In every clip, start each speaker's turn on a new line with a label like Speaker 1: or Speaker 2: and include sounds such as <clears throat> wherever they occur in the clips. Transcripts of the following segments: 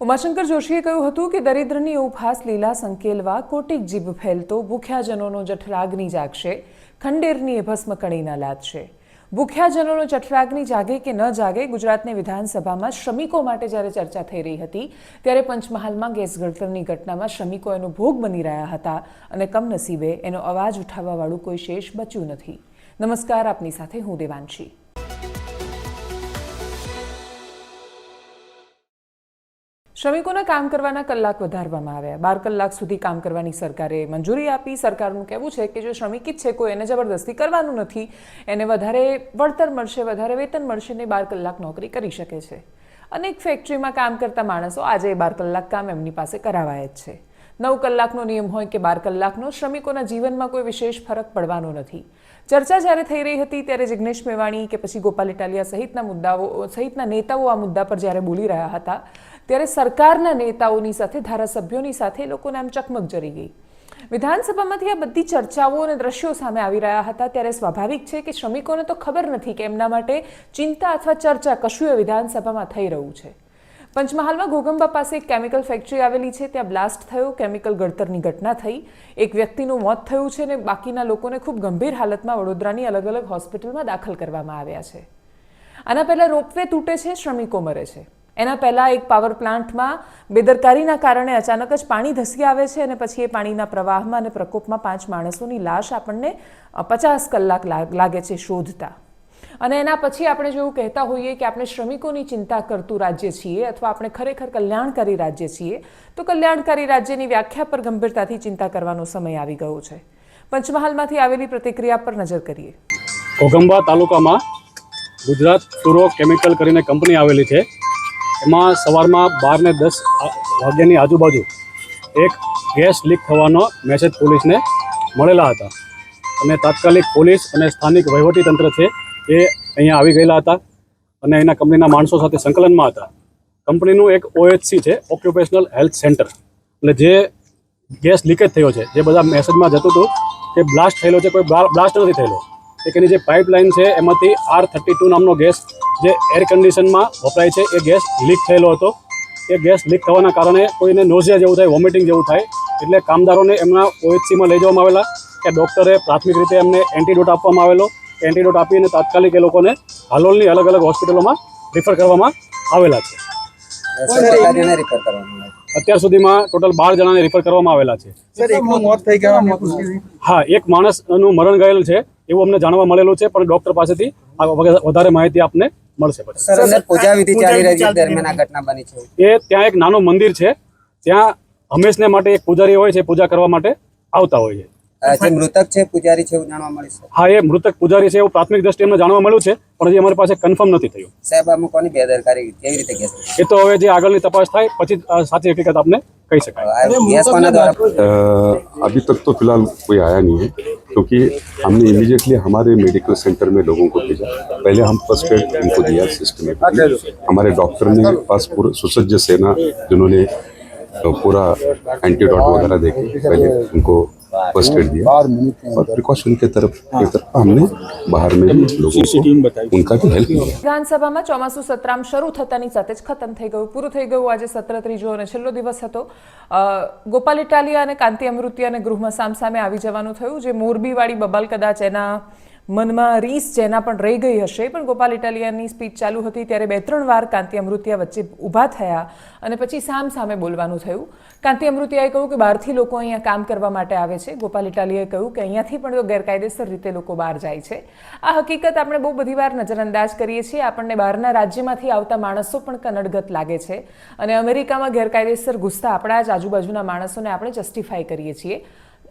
Speaker 1: ઉમાશંકર જોશીએ કહ્યું હતું કે દરિદ્રની ઉપહાસ લીલા સંકેલવા કોટિક જીભ ફેલતો, ભૂખ્યાજનોનો જઠરાગ્નિ જાગશે, ખંડેરની ભસ્મ કણીના લાદશે ભૂખ્યાજનોનો જઠરાગ્નિ જાગે કે ન જાગે ગુજરાતની વિધાનસભામાં શ્રમિકો માટે જ્યારે ચર્ચા થઈ રહી હતી, ત્યારે પંચમહાલમાં ગેસ ગળતરની ઘટનામાં શ્રમિકો એનો ભોગ બની રહ્યા હતા અને કમનસીબે એનો અવાજ ઉઠાવવાવાળું કોઈ શેષ બચ્યું નથી. નમસ્કાર, આપની સાથે હું દેવાંશી. શ્રમિકોના કામ કરવાના કલાક વધારવામાં આવ્યા. બાર કલાક સુધી કામ કરવાની સરકારે મંજૂરી આપી. સરકારનું કહેવું છે કે જો શ્રમિક જ છે કોઈ એને જબરદસ્તી કરવાનું નથી, એને વધારે વળતર મળશે, વધારે વેતન મળશે ને બાર કલાક નોકરી કરી શકે છે. અનેક ફેક્ટરીમાં કામ કરતા માણસો આજે બાર કલાક કામ એમની પાસે કરાવાય જ છે. નવ કલાકનો નિયમ હોય કે બાર કલાકનો, શ્રમિકોના જીવનમાં કોઈ વિશેષ ફરક પડવાનો નથી. ચર્ચા જ્યારે થઈ રહી હતી ત્યારે જિગ્નેશ મેવાણી કે પછી ગોપાલ ઇટાલિયા સહિતના મુદ્દાઓ, સહિતના નેતાઓ આ મુદ્દા પર જ્યારે બોલી રહ્યા હતા ત્યારે સરકારના નેતાઓની સાથે, ધારાસભ્યોની સાથે લોકોને આમ ચકમક જરી ગઈ. વિધાનસભામાંથી આ બધી ચર્ચાઓ અને દ્રશ્યો સામે આવી રહ્યા હતા ત્યારે સ્વાભાવિક છે કે શ્રમિકોને તો ખબર નથી કે એમના માટે ચિંતા અથવા ચર્ચા કશું એ વિધાનસભામાં થઈ રહ્યું છે. પંચમહાલમાં ઘોગંબા પાસે એક કેમિકલ ફેક્ટરી આવેલી છે, ત્યાં બ્લાસ્ટ થયો, કેમિકલ ગળતરની ઘટના થઈ. એક વ્યક્તિનું મોત થયું છે અને બાકીના લોકોને ખૂબ ગંભીર હાલતમાં વડોદરાની અલગ અલગ હોસ્પિટલમાં દાખલ કરવામાં આવ્યા છે. આના પહેલાં રોપવે તૂટે છે, શ્રમિકો મરે છે. એના પહેલાં એક પાવર પ્લાન્ટમાં બેદરકારીના કારણે અચાનક જ પાણી ધસી આવે છે અને પછી એ પાણીના પ્રવાહમાં અને પ્રકોપમાં પાંચ માણસોની લાશ આપણને પચાસ કલાક લાગે છે શોધતા. અને એના પછી આપણે જેવું કહેતા હોઈએ કે આપણે શ્રમિકોની ચિંતા કરતું રાજ્ય છીએ અથવા આપણે ખરેખર કલ્યાણકારી રાજ્ય છીએ, તો કલ્યાણકારી રાજ્યની વ્યાખ્યા પર ગંભીરતાથી ચિંતા કરવાનો સમય આવી ગયો છે. પંચમહાલમાંથી આવેલી પ્રતિક્રિયા પર નજર કરીએ.
Speaker 2: કોગંબા તાલુકામાં ગુજરાત સુરો કેમિકલ કરીને કંપની આવેલી છે. એમાં સવારમાં બાર ને દસ વાગ્યાની આજુબાજુ એક ગેસ લીક થવાનો મેસેજ પોલીસને મળેલા હતા. અને તાત્કાલિક પોલીસ અને સ્થાનિક વહીવટીતંત્ર છે એ અહીંયા આવી ગયેલા હતા અને એના કંપનીના માણસો સાથે સંકલનમાં હતા. કંપનીનું એક ઓએચસી છે ઓક્યુપેશનલ હેલ્થ સેન્ટર એટલે જે ગેસ લીકેજ થયો છે, જે બધા મેસેજમાં જતું હતું કે બ્લાસ્ટ થયેલો છે, કોઈ બ્લાસ્ટ નથી થયેલો. એની જે પાઇપલાઇન છે એમાંથી આર થર્ટી ટુ નામનો ગેસ જે એર કન્ડિશનમાં વપરાય છે એ ગેસ લીક થયેલો હતો. એ ગેસ લીક થવાના કારણે કોઈને નોઝિયા જેવું થાય વોમિટિંગ જેવું થાય એટલે કામદારોને એમના ઓએચસીમાં લઈ જવામાં આવેલા. કે ડૉક્ટરે પ્રાથમિક રીતે એમને એન્ટીડોટ આપવામાં આવેલો. એન્ટીડોટ આપીને તાત્કાલિક એ લોકોને હાલોલની અલગ અલગ હોસ્પિટલોમાં રિફર કરવામાં આવેલા છે. અત્યાર સુધીમાં ટોટલ બાર જણાને રિફર કરવામાં આવેલા છે.
Speaker 3: સર એકનું મોત થઈ ગયું?
Speaker 2: હા એક માણસનું મરણ ગયેલ છે. એવું અમને જાણવા મળેલું છે પણ ડોક્ટર પાસેથી વધારે માહિતી આપને મળશે પછી.
Speaker 4: સર અંદર પૂજા વિધિ ચાલી રહી છે દરમિયાન આ ઘટના બની છે.
Speaker 2: એ ત્યાં એક નાનું મંદિર છે ત્યાં હંમેશને માટે એક પૂજારી હોય છે પૂજા કરવા માટે આવતા હોય છે.
Speaker 4: જે મૃતક છે પૂજારી છે એવું જાણવા મળ્યું છે
Speaker 2: હા એ મૃતક પૂજારી છે એવું પ્રાથમિક દ્રષ્ટિએ અમને જાણવા મળ્યું છે પણ હજી અમારી પાસે કન્ફર્મ નથી થયું
Speaker 4: સાહેબ આમાં કોની બેદરકારી કેવી રીતે ગેસ
Speaker 2: એ તો હવે જે આગળની તપાસ થાય પછી જ આ સાચી હકીકત આપને કહી શકાય
Speaker 4: આ ગેસ કોના દ્વારા
Speaker 5: अ, अभी तक तो फिलहाल कोई आया नहीं है क्योंकि हमने इमीडिएटली हमारे मेडिकल सेंटर में लोगों को भेजा पहले हम फर्स्ट एड उनको दिया सिस्टमेटिकली हमारे डॉक्टर ने पास पूरा सुसज्ज सेना जिन्होंने अ, पूरा एंटीडॉट वगैरह देके पहले उनको फर्स्ट एड दिया और प्रिकॉशन के तरफ की तरफ हमने बाहर में भी लोगों को उनका भी हेल्प किया
Speaker 1: વિધાનસભામાં ચોમાસું સત્રામ શરૂ થતાની સાથે જ ખતમ થઈ ગયું પૂરું થઈ ગયું આજે સત્ર ત્રીજો અને છેલ્લો દિવસ હતો અ, ગોપાલ ઇટાલિયા અને કાંતિ અમૃતિયાને ગૃહમાં સામસામે આવી જવાનું થયું જે મોરબીવાળી બબલ કદાચ એના મનમાં રીસ જેના પણ રહી ગઈ હશે, પણ ગોપાલ ઇટાલિયાની સ્પીચ ચાલુ હતી ત્યારે બે ત્રણ વાર કાંતિ અમૃતિયા વચ્ચે ઊભા થયા અને પછી સામ સામે બોલવાનું થયું. કાંતિ અમૃતિયાએ કહ્યું કે બહારથી લોકો અહીંયા કામ કરવા માટે આવે છે. ગોપાલ ઇટાલિયાએ કહ્યું કે અહીંયાથી પણ ગેરકાયદેસર રીતે લોકો બહાર જાય છે. આ હકીકત આપણે બહુ બધી વાર નજરઅંદાજ કરીએ છીએ. આપણને બહારના રાજ્યમાંથી આવતા માણસો પણ કનડગત લાગે છે. અને અમેરિકામાં ગેરકાયદેસર ઘૂસતા આપણા જ આજુબાજુના માણસોને આપણે જસ્ટિફાય કરીએ છીએ.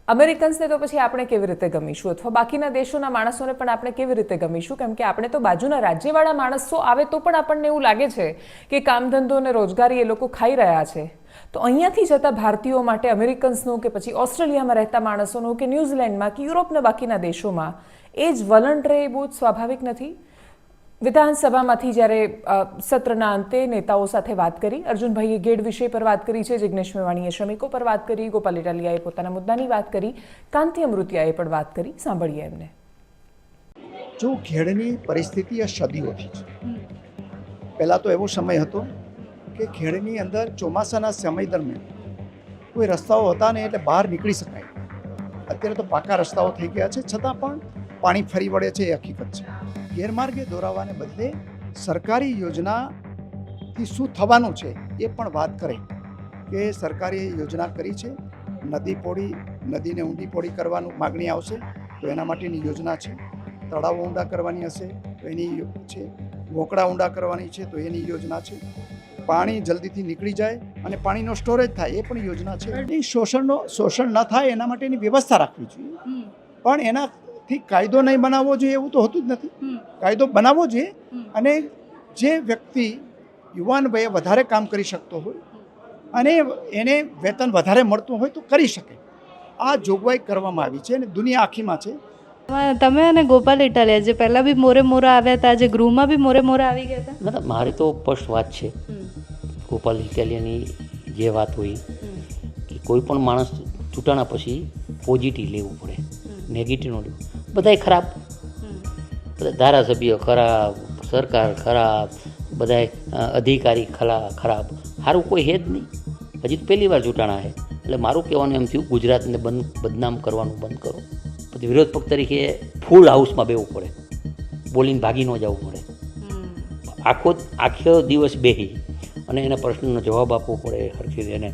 Speaker 1: અમેરિકન્સને તો પછી આપણે કેવી રીતે ગમીશું? અથવા બાકીના દેશોના માણસોને પણ આપણે કેવી રીતે ગમીશું? કેમ કે આપણે તો બાજુના રાજ્યવાળા માણસો આવે તો પણ આપણને એવું લાગે છે કે કામ ધંધો અને રોજગારી એ લોકો ખાઈ રહ્યા છે. તો અહીંયાથી જતા ભારતીયો માટે અમેરિકન્સનું કે પછી ઓસ્ટ્રેલિયામાં રહેતા માણસોનું કે ન્યૂઝીલેન્ડમાં કે યુરોપના બાકીના દેશોમાં એ જ વલણ રહે એ બહુ જ સ્વાભાવિક નથી. વિધાનસભામાંથી જ્યારે સત્રના અંતે નેતાઓ સાથે વાત કરી, અર્જુનભાઈએ ગેડ વિષય પર વાત કરી છે, જિગ્નેશ મેવાણીએ શ્રમિકો પર વાત કરી, ગોપાલ ઇટાલિયાએ પોતાના મુદ્દાની વાત કરી, કાંતિ અમૃતિયાએ પણ વાત કરી, સાંભળીએ એમને.
Speaker 3: જો ખેડની પરિસ્થિતિ આ સદીઓથી છે, પહેલાં તો એવો સમય હતો કે ખેડની અંદર ચોમાસાના સમય દરમિયાન કોઈ રસ્તાઓ હતા ને એટલે બહાર નીકળી શકાય. અત્યારે તો પાકા રસ્તાઓ થઈ ગયા છે, છતાં પણ પાણી ફરી વળે છે એ હકીકત છે. ગેરમાર્ગે દોરાવાને બદલે સરકારી યોજનાથી શું થવાનું છે એ પણ વાત કરે કે સરકારે યોજના કરી છે. નદી પોળી નદીને ઊંડી પોળી કરવાનું માગણી આવશે તો એના માટેની યોજના છે. તળાવો ઊંડા કરવાની હશે તો એની છે. વોકડા ઊંડા કરવાની છે તો એની યોજના છે. પાણી જલ્દીથી નીકળી જાય અને પાણીનો સ્ટોરેજ થાય એ પણ યોજના છે. એ શોષણનો શોષણ ન થાય એના માટેની વ્યવસ્થા રાખવી જોઈએ. પણ એનાથી કાયદો નહીં બનાવવો જોઈએ એવું તો હોતું જ નથી. કાયદો બનાવવો જોઈએ અને જે વ્યક્તિ યુવાન વયે વધારે કામ કરી શકતો હોય અને એને વેતન વધારે મળતું હોય તો કરી શકે. આ જોગવાઈ કરવામાં આવી છે અને દુનિયા આખીમાં છે.
Speaker 6: તમે- અને ગોપાલ ઇટાલિયા જે પહેલાં બી મોરે મોરા આવ્યા હતા જે ગૃહમાં બી મોરે મોરા આવી ગયા હતા?
Speaker 7: મતલબ મારી તો સ્પષ્ટ વાત છે. ગોપાલ ઇટાલિયાની જે વાત હોય કે કોઈ પણ માણસ ચૂંટાણા પછી પોઝિટિવ લેવું પડે નેગેટિવ ન લેવું. બધાય ખરાબ. બધા ધારાસભ્ય ખરાબ સરકાર ખરાબ બધાય અધિકારી ખલા ખરાબ. સારું કોઈ હે જ નહીં. હજી તો પહેલી વાર ચૂંટાણા છે. એટલે મારું કહેવાનું એમ થયું ગુજરાતને બંધ બદનામ કરવાનું બંધ કરો. પછી વિરોધ પક્ષ તરીકે ફૂલ હાઉસમાં બેવું પડે. બોલીને ભાગી ન જવું પડે. આખો આખો દિવસ બેહી. અને એના પ્રશ્નનો જવાબ આપવો પડે હરખી એને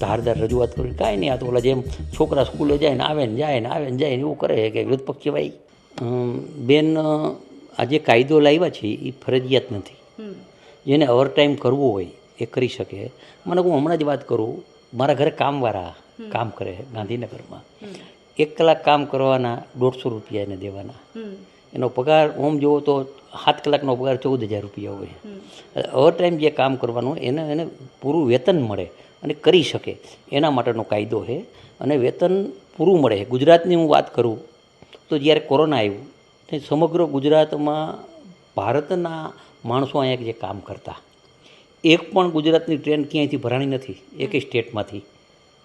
Speaker 7: ધારદાર રજૂઆત કરવી. કાંઈ નહીં આ તો ઓલા જેમ છોકરા સ્કૂલે જાય ને આવે ને જાય ને આવે ને જાય ને એવું કરે. કે વિરોધ પક્ષ કહેવાય. બેન આ જે કાયદો લાવ્યા છે એ ફરજિયાત નથી. જેને ઓવરટાઈમ કરવો હોય એ કરી શકે. મને હું હમણાં જ વાત કરું મારા ઘરે કામવાળા કામ કરે ગાંધીનગરમાં. એક કલાક કામ કરવાના દોઢસો રૂપિયા એને દેવાના. એનો પગાર ઓમ જુઓ તો સાત કલાકનો પગાર ચૌદ હજાર રૂપિયા હોય. ઓવરટાઈમ જે કામ કરવાનું એને એને પૂરું વેતન મળે અને કરી શકે. એના માટેનો કાયદો છે અને વેતન પૂરું મળે. ગુજરાતની હું વાત કરું તો જ્યારે કોરોના આવ્યું, તે સમગ્ર ગુજરાતમાં ભારતના માણસો અહીંયા જે કામ કરતા, એક પણ ગુજરાતની ટ્રેન ક્યાંયથી ભરાણી નથી એકેય સ્ટેટમાંથી,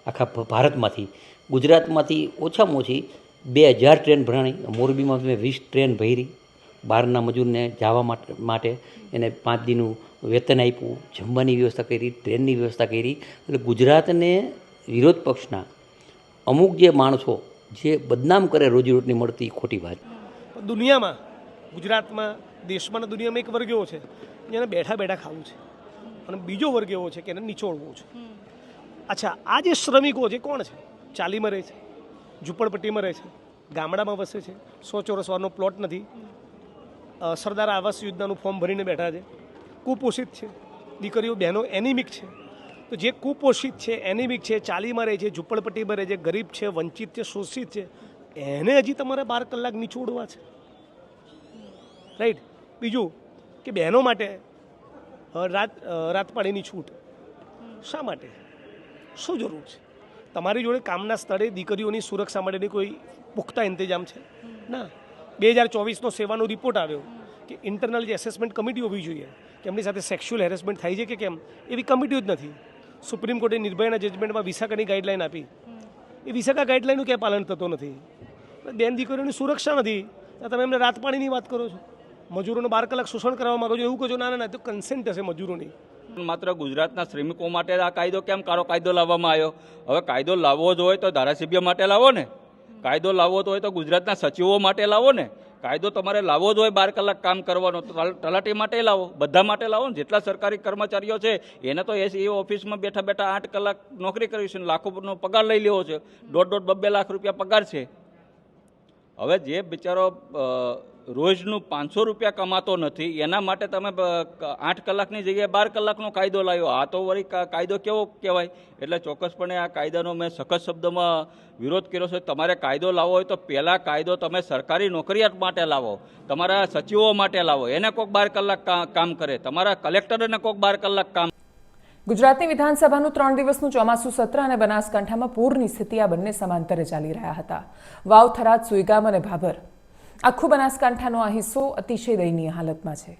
Speaker 7: આખા ભારતમાંથી. ગુજરાતમાંથી ઓછામાં ઓછી બે હજાર ટ્રેન ભરાણી, મોરબીમાં મેં વીસ ટ્રેન ભરી, બહારના મજૂરને જવા માટે એને પાંચ દિનનું વેતન આપ્યું, જમવાની વ્યવસ્થા કરી, ટ્રેનની વ્યવસ્થા કરી. એટલે ગુજરાતને વિરોધ પક્ષના અમુક જે માણસો જે બદનામ કરે રોજીરોટની મળતી ખોટી વાત.
Speaker 8: પણ દુનિયામાં ગુજરાતમાં દેશમાં અને દુનિયામાં એક વર્ગ એવો છે જેને બેઠા બેઠા ખાવું છે. અને બીજો વર્ગ એવો છે કે એને નિચોડવું છે. અચ્છા આ જે શ્રમિકો છે કોણ છે? ચાલીમાં રહે છે ઝૂંપડપટ્ટીમાં રહે છે ગામડામાં વસે છે સો ચોરસ વારનો પ્લોટ નથી સરદાર આવાસ યોજનાનું ફોર્મ ભરીને બેઠા છે. કુપોષિત છે. દીકરીઓ બહેનો એનિમિક છે. તો જે કુપોષિત છે, એનિમિક છે ચાલીમાં રહે છે, ઝુંપડપટ્ટીમાં રહે છે, ગરીબ છે, વંચિત છે, શોષિત છે, એને હજી તમારે બાર કલાક નીચોડવા છે. રાઈટ બીજું કે બહેનો માટે રાત રાતપાળીની છૂટ. શા માટે? શું જરૂર છે? તમારી જોડે કામના સ્થળે દીકરીઓની સુરક્ષા માટેની કોઈ પુખ્તા ઇંતજામ છે? ના. બે હજાર ચોવીસનો સેવાનો રિપોર્ટ આવ્યો કે ઇન્ટરનલ જે એસેસમેન્ટ કમિટી હોવી જોઈએ, કે એમની સાથે સેક્સ્યુઅલ હેરેસમેન્ટ થાય છે કે કેમ, એવી કમિટીઓ જ નથી. સુપ્રીમ કોર્ટે નિર્ભયાના જજમેન્ટમાં વિશાખાની ગાઈડલાઈન આપી. એ વિશાખા ગાઈડલાઈનનું ક્યાંય પાલન થતું નથી. બેન દીકરીઓની સુરક્ષા નથી. તમે એમને રાત પાણીની વાત કરો છો. મજૂરોને બાર કલાક શોષણ કરવા માંગો છો, એવું કહો છો? ના ના તો કન્સેન્ટ હશે મજૂરોની.
Speaker 9: માત્ર ગુજરાતના શ્રમિકો માટે આ કાયદો કેમ કારો કાયદો લાવવામાં આવ્યો? હવે કાયદો લાવવો જ હોય તો ધારાસભ્ય માટે લાવો ને. કાયદો લાવવો તો હોય તો ગુજરાતના સચિવો માટે લાવો ને. કાયદો તમારે લાવવો જ હોય, બાર કલાક કામ કરવાનો. તલાટી માટે લાવો, બધા માટે લાવો ને. જેટલા સરકારી કર્મચારીઓ છે, એને તો એ એ ઓફિસમાં બેઠા બેઠા આઠ કલાક નોકરી કરવી છે લાખોનો પગાર લઈ લેવો છે. દોઢ દોઢ બબ્બે લાખ રૂપિયા પગાર છે. હવે જે બિચારો રોજનું પાંચસો રૂપિયા કમાતો નથી, એના માટે તમે આઠ કલાકની જગ્યાએ બાર કલાકનો કાયદો લાવ્યો. આ તો વળી કાયદો કેવો કહેવાય? એટલે ચોક્કસપણે આ કાયદાનો મેં સખત શબ્દમાં વિરોધ કર્યો છે. તમારે કાયદો લાવવો હોય તો પહેલાં કાયદો તમે સરકારી નોકરિયાત માટે લાવો. તમારા સચિવો માટે લાવો. એને કોઈક બાર કલાક કામ કરે. તમારા કલેક્ટરને કોઈક બાર કલાક કામ
Speaker 1: ગુજરાતની વિધાનસભાનું ત્રણ દિવસનું ચોમાસું સત્ર અને બનાસકાંઠામાં પૂરની સ્થિતિ આ બંને સમાંતરે ચાલી રહ્યા હતા. વાવ, થરાદ, સુઈગામ અને ભાભર. આખું બનાસકાંઠાનો આ હિસ્સો અતિશય દયનીય હાલતમાં છે.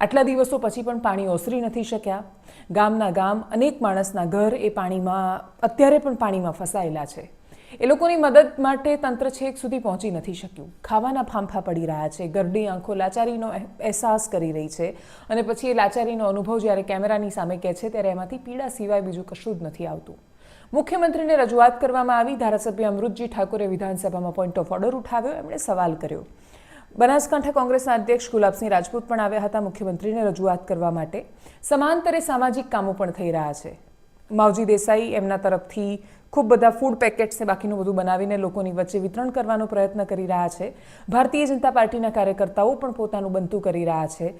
Speaker 1: આટલા દિવસો પછી પણ પાણી ઓસરી નથી શક્યા. ગામના ગામ, અનેક માણસના ઘર એ પાણીમાં, અત્યારે પણ પાણીમાં ફસાયેલા છે. એ લોકોની મદદ માટે તંત્ર છેક સુધી પહોંચી નથી શક્યું. ખાવાના ફાંફા પડી રહ્યા છે, ગરડી આંખો લાચારીનો અહેસાસ કરી રહી છે અને પછી એ લાચારીનો અનુભવ જ્યારે કેમેરાની સામે કહે છે ત્યારે એમાંથી પીડા સિવાય બીજું કશું જ નથી આવતું. મુખ્યમંત્રીને રજૂઆત કરવામાં આવી, ધારાસભ્ય અમૃતજી ઠાકોરે વિધાનસભામાં પોઈન્ટ ઓફ ઓર્ડર ઉઠાવ્યો, એમણે સવાલ કર્યો. બનાસકાંઠા કોંગ્રેસના અધ્યક્ષ ગુલાબસિંહ રાજપૂત પણ આવ્યા હતા મુખ્યમંત્રીને રજૂઆત કરવા માટે. સમાંતરે સામાજિક કામો પણ થઈ રહ્યા છે. માવજી દેસાઈ એમના તરફથી ખૂબ બધા ફૂડ પેકેટ્સ ને બાકીનું બધું બનાવીને લોકોની વચ્ચે વિતરણ કરવાનો પ્રયત્ન કરી રહ્યા છે. ભારતીય જનતા પાર્ટીના કાર્યકર્તાઓ પણ પોતાનું બનતું કરી રહ્યા છે.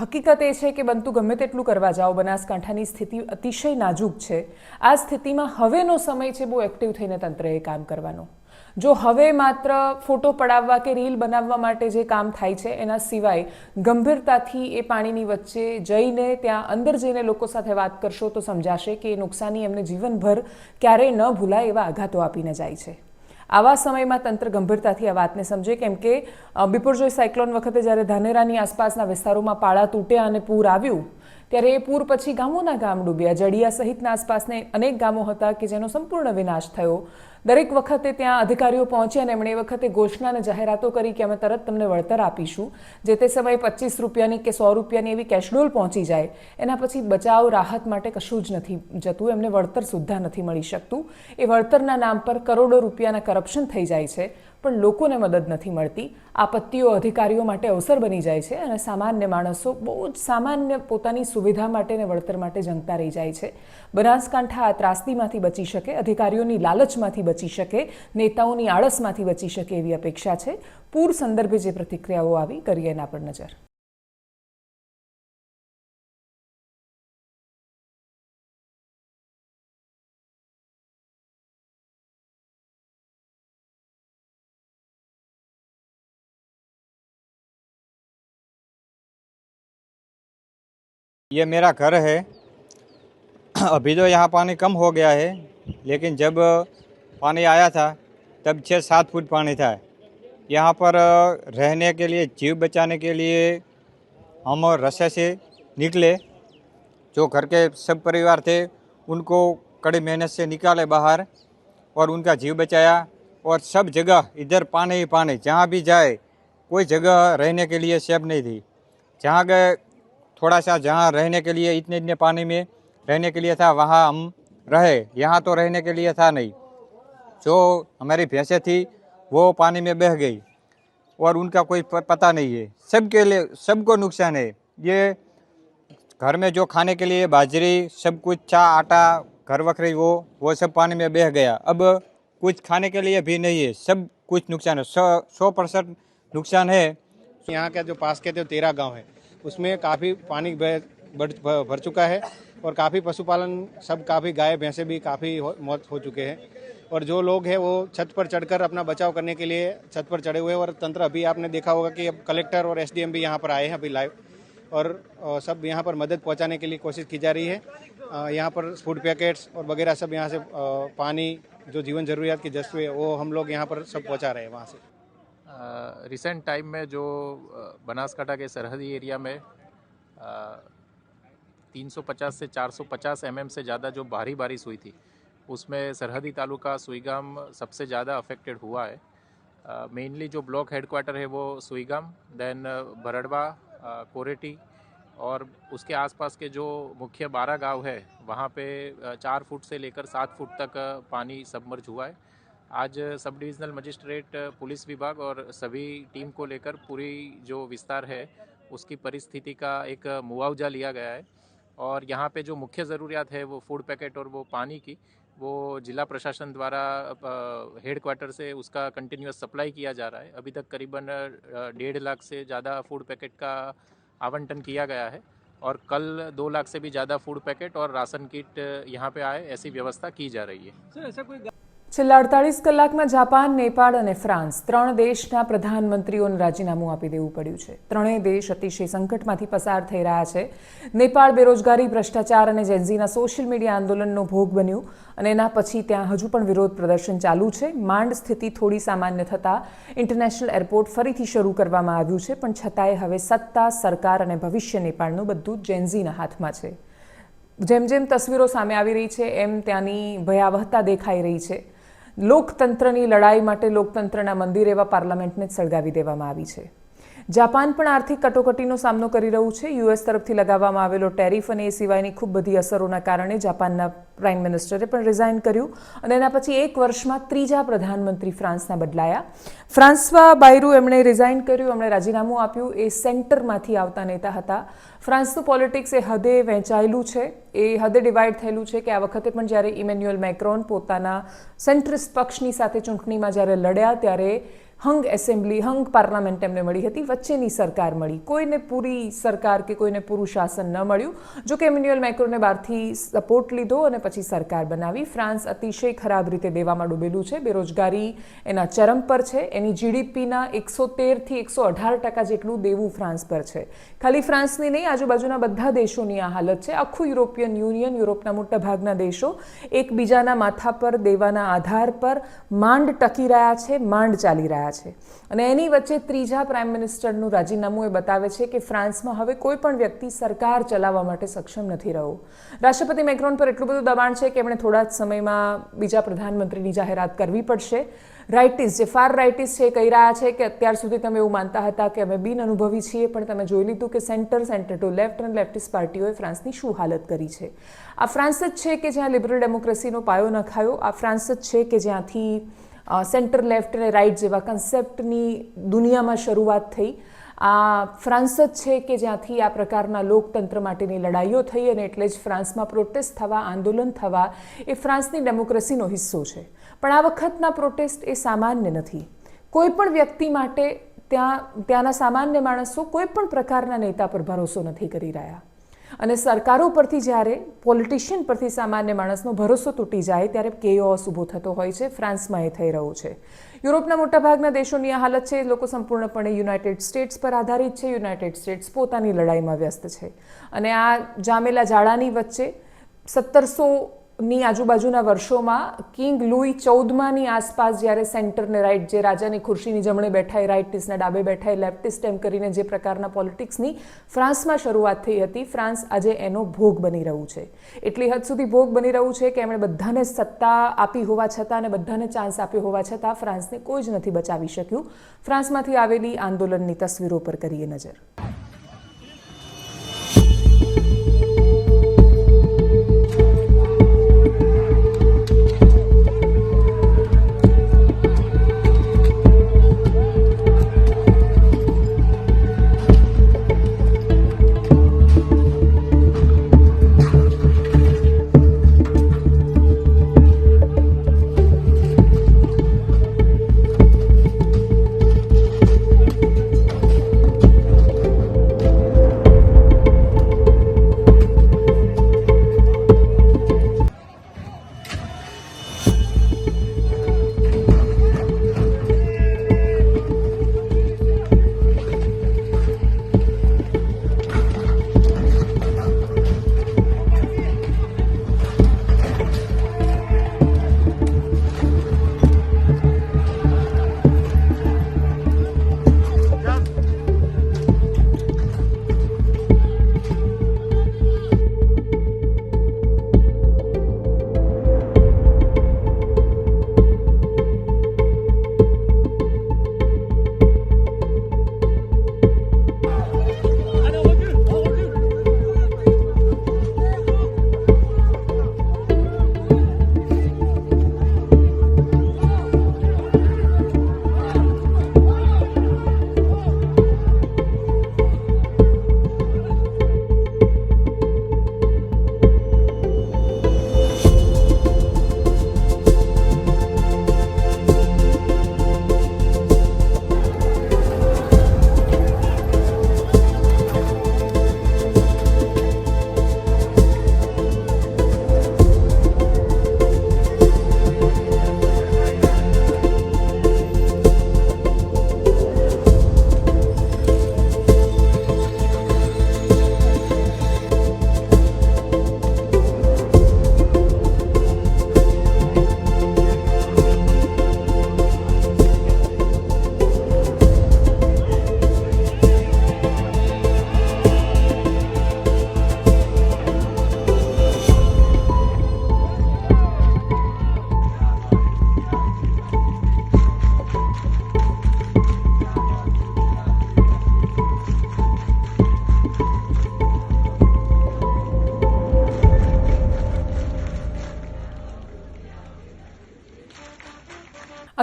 Speaker 1: હકીકત એ છે કે બનતું ગમે તેટલું કરવા જાઓ, બનાસકાંઠાની સ્થિતિ અતિશય નાજુક છે. આ સ્થિતિમાં હવેનો સમય છે બહુ એક્ટિવ થઈને તંત્રએ કામ કરવાનો. જો હવે માત્ર ફોટો પડાવવા કે રીલ બનાવવા માટે જે કામ થાય છે, એના સિવાય ગંભીરતાથી એ પાણીની વચ્ચે જઈને ત્યાં અંદર જઈને લોકો સાથે વાત કરશો તો સમજાશે કે એ નુકસાની એમને જીવનભર ક્યારેય ન ભૂલાય એવા આઘાતો આપીને જાય છે. આવા સમયમાં તંત્ર ગંભીરતાથી આ વાતને સમજે, કેમ કે બિપોરજોય સાયક્લોન વખતે જ્યારે ધાનેરાની આસપાસના વિસ્તારોમાં પાળા તૂટ્યા અને પૂર આવ્યું ત્યારે એ પૂર પછી ગામોના ગામ ડૂબ્યા. જડિયા સહિતના આસપાસને અનેક ગામો હતા કે જેનો સંપૂર્ણ વિનાશ થયો. દરેક વખતે ત્યાં અધિકારીઓ પહોંચ્યા અને એમણે એ વખતે ઘોષણા અને જાહેરાતો કરી કે અમે તરત તમને વળતર આપીશું. જે તે સમયે પચીસ રૂપિયાની કે સો રૂપિયાની એવી કેશડોલ પહોંચી જાય. એના પછી બચાવ, રાહત માટે કશું જ નથી જતું. એમને વળતર સુદ્ધા નથી મળી શકતું. એ વળતરના નામ પર કરોડો રૂપિયાના કરપ્શન થઈ જાય છે. પણ લોકોને મદદ નથી મળતી. આપત્તિઓ અધિકારીઓ માટે અવસર બની જાય છે અને સામાન્ય માણસો બહુ જ સામાન્ય પોતાની સુવિધા માટે ને વળતર માટે જંગતા રહી જાય છે. બનાસકાંઠા આ ત્રાસદીમાંથી બચી શકે, અધિકારીઓની લાલચમાંથી બચી શકે, નેતાઓની આળસમાંથી બચી શકે એવી અપેક્ષા છે. પૂર સંદર્ભે જે પ્રતિક્રિયાઓ આવી, કરીએ એના પર નજર.
Speaker 10: ये मेरा घर है। <clears throat> अभी तो यहाँ पानी कम हो गया है, लेकिन जब पानी आया था, तब छः सात फुट पानी था। यहाँ पर रहने के लिए, जीव बचाने के लिए हम रस्से से निकले। जो घर के सब परिवार थे, उनको कड़ी मेहनत से निकाले बाहर और उनका जीव बचाया और सब जगह इधर पानी ही पानी, जहाँ भी जाए, कोई जगह रहने के लिए सेफ़ नहीं थी। जहाँ गए थोड़ा सा जहाँ रहने के लिए इतने इतने पानी में रहने के लिए था, वहाँ हम रहे। यहाँ तो रहने के लिए था नहीं। जो हमारी भैंसें थी, वो पानी में बह गई और उनका कोई पता नहीं है। सबके लिए, सबको नुकसान है। ये घर में जो खाने के लिए बाजरी, सब कुछ चा, आटा, घर वखरी वो वो सब पानी में बह गया। अब कुछ खाने के लिए भी नहीं है। सब कुछ नुकसान है। सौ सौ परसेंट नुकसान है।
Speaker 11: यहाँ का जो पास के थे तेरह गाँव है उसमें काफ़ी पानी भर चुका है और काफ़ी पशुपालन, सब काफ़ी गाय, भैंसे भी काफ़ी हो- मौत हो चुके हैं। और जो लोग हैं वो छत पर चढ़कर अपना बचाव करने के लिए छत पर चढ़े हुए हैं और तंत्र अभी आपने देखा होगा कि अब कलेक्टर और एसडीएम भी यहाँ पर आए हैं अभी लाइव और सब यहाँ पर मदद पहुँचाने के लिए कोशिश की जा रही है। यहाँ पर फ़ूड पैकेट्स और वगैरह सब यहाँ से पानी, जो जीवन जरूरियात की वस्तुएँ वो हम लोग यहाँ पर सब पहुँचा रहे हैं वहाँ से।
Speaker 12: रिसेंट टाइम में जो बनासकांठा के सरहदी एरिया में अ, 350 से 450 एमएम से ज़्यादा जो भारी बारिश हुई थी उसमें सरहदी तालुका सुईगाम सबसे ज़्यादा अफेक्टेड हुआ है। मेनली जो ब्लॉक हेडक्वार्टर है वो सुईगाम देन भरड़वा कोरेटी और उसके आसपास के जो मुख्य बारह गाँव है वहाँ पे चार फुट से लेकर सात फुट तक पानी सबमर्ज हुआ है। आज सब डिविजनल मजिस्ट्रेट, पुलिस विभाग और सभी टीम को लेकर पूरी जो विस्तार है, उसकी परिस्थिति का एक मुआवजा लिया गया है। और यहाँ पे जो मुख्य ज़रूरियात है, वो फ़ूड पैकेट और वो पानी की, वो जिला प्रशासन द्वारा हेड क्वार्टर से उसका कंटिन्यूस सप्लाई किया जा रहा है। अभी तक करीबन डेढ़ लाख से ज़्यादा फ़ूड पैकेट का आवंटन किया गया है और कल दो लाख से भी ज़्यादा फ़ूड पैकेट और राशन किट यहाँ पे आए, ऐसी व्यवस्था की जा रही है।
Speaker 1: છેલ્લા અડતાલીસ કલાકમાં જાપાન, નેપાળ અને ફ્રાન્સ ત્રણ દેશના પ્રધાનમંત્રીઓને રાજીનામું આપી દેવું પડ્યું છે. ત્રણેય દેશ અતિશય સંકટમાંથી પસાર થઈ રહ્યા છે. નેપાળ બેરોજગારી, ભ્રષ્ટાચાર અને જેન્ઝીના સોશિયલ મીડિયા આંદોલનનો ભોગ બન્યું અને એના પછી ત્યાં હજુ પણ વિરોધ પ્રદર્શન ચાલુ છે. માંડ સ્થિતિ થોડી સામાન્ય થતાં ઇન્ટરનેશનલ એરપોર્ટ ફરીથી શરૂ કરવામાં આવ્યું છે, પણ છતાંય હવે સત્તા, સરકાર અને ભવિષ્ય નેપાળનું બધું જેન્ઝીના હાથમાં છે. જેમ જેમ તસવીરો સામે આવી રહી છે, એમ ત્યાંની ભયાવહતા દેખાઈ રહી છે. લોકતંત્રની લડાઈ માટે લોકતંત્રના મંદિર એવા પાર્લામેન્ટને જ સળગાવી દેવામાં આવી છે. જાપાન પણ આર્થિક કટોકટીનો સામનો કરી રહ્યું છે. યુએસ તરફથી લગાવવામાં આવેલો ટેરિફ અને એ સિવાયની ખૂબ બધી અસરોના કારણે જાપાનના પ્રાઇમ મિનિસ્ટરે પણ રિઝાઇન કર્યું અને એના પછી એક વર્ષમાં ત્રીજા પ્રધાનમંત્રી ફ્રાન્સના બદલાયા. ફ્રાન્સવા બાયરુ એમણે રિઝાઇન કર્યું, એમણે રાજીનામું આપ્યું, એ સેન્ટરમાંથી આવતા નેતા હતા. ફ્રાન્સનું પોલિટિક્સ એ હદે વહેંચાયેલું છે, એ હદે ડિવાઈડ થયેલું છે કે આ વખતે પણ જ્યારે ઇમેન્યુઅલ મેક્રોન પોતાના સેન્ટ્રિસ્ટ પક્ષની સાથે ચૂંટણીમાં જ્યારે લડ્યા ત્યારે હંગ એસેમ્બલી, હંગ પાર્લામેન્ટ એમને મળી હતી, વચ્ચેની સરકાર મળી. કોઈને પૂરી સરકાર કે કોઈને પૂરું શાસન ન મળ્યું. જો કે એમ્યુઅલ મેક્રોને બહારથી સપોર્ટ લીધો અને પછી સરકાર બનાવી. ફ્રાન્સ અતિશય ખરાબ રીતે દેવામાં ડૂબેલું છે. બેરોજગારી એના ચરમ પર છે. એની જીડીપીના એકસો તેરથી એકસો અઢાર ટકા જેટલું દેવું ફ્રાન્સ પર છે. ખાલી ફ્રાન્સની નહીં, આજુબાજુના બધા દેશોની આ હાલત છે. આખું યુરોપિયન યુનિયન, યુરોપના મોટા ભાગના દેશો એકબીજાના માથા પર, દેવાના આધાર પર માંડ ટકી રહ્યા છે, માંડ ચાલી રહ્યા છે. અને એની વચ્ચે ત્રીજા પ્રાઇમ મિનિસ્ટરનું રાજીનામું એ બતાવે છે કે ફ્રાન્સમાં હવે કોઈ પણ વ્યક્તિ સરકાર ચલાવવા માટે સક્ષમ નથી રહ્યો. રાષ્ટ્રપતિ મેક્રોન પર એટલું બધું દબાણ છે કે એમણે થોડા જ સમયમાં બીજા પ્રધાનમંત્રીની જાહેરાત કરવી પડશે. રાઇટિસ જે ફાર રાઇટિસ છે કહી રહ્યા છે કે અત્યાર સુધી તમે એવું માનતા હતા કે અમે બિન અનુભવી છીએ, પણ તમે જોઈ લીધું કે સેન્ટર સેન્ટર ટુ લેફ્ટ અને લેફ્ટિસ્ટ પાર્ટીઓએ ફ્રાન્સની શું હાલત કરી છે. આ ફ્રાન્સ જ છે કે જ્યાં લિબરલ ડેમોક્રેસીનો પાયો નખાયો? આ ફ્રાન્સ જ છે કે જ્યાંથી સેન્ટર લેફ્ટ અને રાઇટ જેવા કન્સેપ્ટની દુનિયામાં શરૂઆત થઈ. આ ફ્રાન્સ જ છે કે જ્યાંથી આ પ્રકારના લોકતંત્ર માટેની લડાઈઓ થઈ અને એટલે જ ફ્રાન્સમાં પ્રોટેસ્ટ થવા, આંદોલન થવા એ ફ્રાન્સની ડેમોક્રેસીનો હિસ્સો છે. પણ આ વખતના પ્રોટેસ્ટ એ સામાન્ય નથી. કોઈ પણ વ્યક્તિ માટે ત્યાં, ત્યાંના સામાન્ય માણસો કોઈ પણ પ્રકારના નેતા પર ભરોસો નથી કરી રહ્યા. અને સરકારો પરથી જ્યારે પોલિટિશિયન પરથી સામાન્ય માણસનો ભરોસો તૂટી જાય ત્યારે કેઓસ ઊભો થતો હોય છે. ફ્રાન્સમાં એ થઈ રહ્યું છે. યુરોપના મોટાભાગના દેશોની આ હાલત છે. લોકો સંપૂર્ણપણે યુનાઇટેડ સ્ટેટ્સ પર આધારિત છે. યુનાઇટેડ સ્ટેટ્સ પોતાની લડાઈમાં વ્યસ્ત છે. અને આ જામેલા જાળાની વચ્ચે સત્તરસો ની આજુબાજુના વર્ષોમાં કિંગ લુઈ ચૌદમાની આસપાસ જ્યારે સેન્ટરને રાઈટ જે રાજાની ખુરશીની જમણે બેઠા એ રાઇટિસ્ટના ડાબે બેઠા એ લેફ્ટિસ્ટ એમ કરીને જે પ્રકારના પોલિટિક્સની ફ્રાન્સમાં શરૂઆત થઈ હતી, ફ્રાન્સ આજે એનો ભોગ બની રહ્યું છે. એટલી હદ સુધી ભોગ બની રહ્યું છે કે એમણે બધાને સત્તા આપી હોવા છતાં અને બધાને ચાન્સ આપ્યો હોવા છતાં ફ્રાન્સને કોઈ જ નથી બચાવી શક્યું. ફ્રાન્સમાંથી આવેલી આંદોલનની તસવીરો પર કરીએ નજર.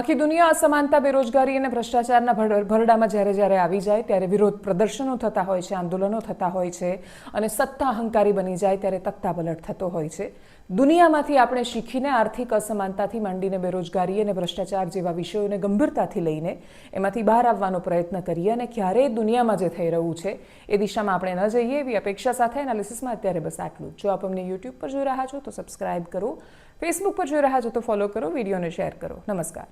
Speaker 1: આખી દુનિયા અસમાનતા, બેરોજગારી અને ભ્રષ્ટાચારના ભર- ભરડામાં જ્યારે જ્યારે આવી જાય, ત્યારે વિરોધ પ્રદર્શનો થતા હોય છે, આંદોલનો થતા હોય છે અને સત્તા અહંકારી બની જાય ત્યારે તખ્તાપલટ થતો હોય છે. દુનિયામાંથી આપણે શીખીને આર્થિક અસમાનતાથી માંડીને બેરોજગારી અને ભ્રષ્ટાચાર જેવા વિષયોને ગંભીરતાથી લઈને એમાંથી બહાર આવવાનો પ્રયત્ન કરીએ અને ક્યારેય દુનિયામાં જે થઈ રહ્યું છે, એ દિશામાં આપણે ન જઈએ એવી અપેક્ષા સાથે એનાલિસિસમાં અત્યારે બસ આટલું જો. આપ અમને યુટ્યુબ પર જોઈ રહ્યા છો તો સબસ્ક્રાઇબ કરો ફેસબુક પર જોઈ રહ્યા છો તો ફોલો કરો, વિડીયોને શેર કરો. નમસ્કાર.